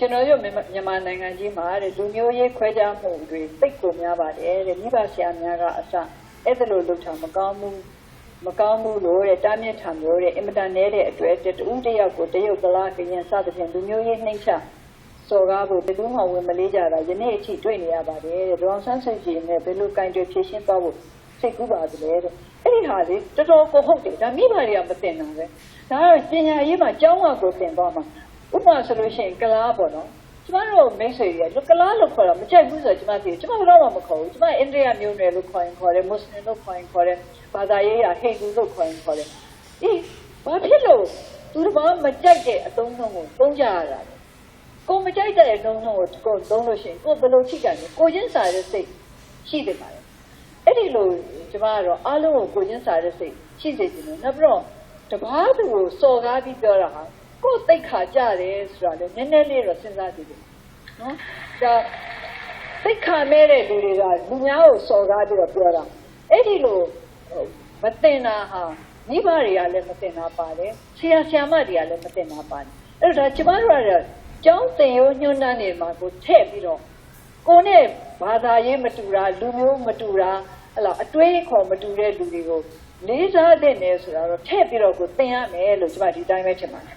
ကျွန်တော်တို့မြန်မာမြန်မာနိုင်ငံကြီးမှာတဲ့လူမျိုးရေးခွဲခြားမှုတွေသိပ်ကိုများပါတယ်တဲ့မိဘဆရာများကအစအဲ့ဒါလိုလုပ်တာမကောင်းဘူးမကောင်းဘူးလို့တဲ့တားမြစ်ထံမျိုးတဲ့အင်မတန်နဲ့တဲ့အတွက်တဲ့တူးတစ်ယောက်ကိုတရုတ်ကလားကရင်စသဖြင့်လူမျိုးရေးနှိမ့်ချစော်ကားဖို့ဘယ်သူမှဝင်မလေးကြတာယနေ့အထိတွေ့နေရပါတယ်တဲ့ဒေါအောင်ဆန်းစုကြည်နဲ့ဘယ်လိုကင်တွေဖြည့်ရှင်းသွားဖို့စိတ်ကူးပါသလဲတဲ့အဲ့ဒီဟာလေတော်တော်ကိုဟုတ်တယ်ဒါမိဘတွေကမတင်တာပဲဒါကတော့ပညာရေးမှာကျောင်းဝကိုတင်သွားမှာ ဥပမာဆိုလို့ရှိရင်ကလားပေါ့နော်ကျမတို့မိတ်ဆွေတွေကကလားလို့ခေါ်တာမကြိုက်ဘူးဆိုတော့ကျမသိတယ်ကျမဘယ်တော့မှမခေါ်ဘူးကျမအိန္ဒိယမျိုးနွယ်လို့ခေါ်ရင်ခေါ်တယ်မွတ်စလင်လို့ခေါ်ရင်ခေါ်တယ်ဘာသာရေးရဟိန္ဒူလို့ခေါ်ရင်ခေါ်တယ်အေးဘာဖြစ်လို့သူတို့ကမကြိုက်တဲ့အသုံးနှုန်းကိုသုံးကြရတာလဲကိုမကြိုက်တဲ့အသုံးနှုန်းကိုကိုသုံးလို့ရှိရင်ကိုဘယ်လိုထိကြလဲကိုချင်းစာတဲ့စိတ်ရှိတယ်ပါလေအဲ့ဒီလိုကျမကတော့အားလုံးကိုကိုချင်းစာတဲ့စိတ်ရှိစေချင်တယ်နောက်ပြီးတော့တပားသူကိုစော်ကားပြီးပြောတာဟာ ကိုယ်တိတ်ခါကြတယ်ဆိုတာလေနည်းနည်းလေးတော့စဉ်းစားကြည့်တယ်နော်ဒါတိတ်ခါမဲတဲ့လူတွေကလူများကိုစော်ကားပြီးတော့ပြောတာအဲ့ဒီလိုမတင်တာဟာမိဘတွေကလည်းမတင်တာပါတယ်ဆရာဆရာမတွေကလည်းမတင်တာပါတယ်အဲ့တော့ဒါကျမတို့ကကျောင်းသင်ရိုးညွှန်းတန်းနေမှာကိုထည့်ပြီးတော့ကိုနဲ့ဘာသာရေးမတူတာလူမျိုးမတူတာအဲ့လိုအတွေးခေါ်မတူတဲ့လူတွေကိုလေးစားတဲ့နယ်ဆိုတာတော့ထည့်ပြီးတော့ကိုသင်ရမယ်လို့ကျွန်မဒီတိုင်းပဲထင်ပါတယ်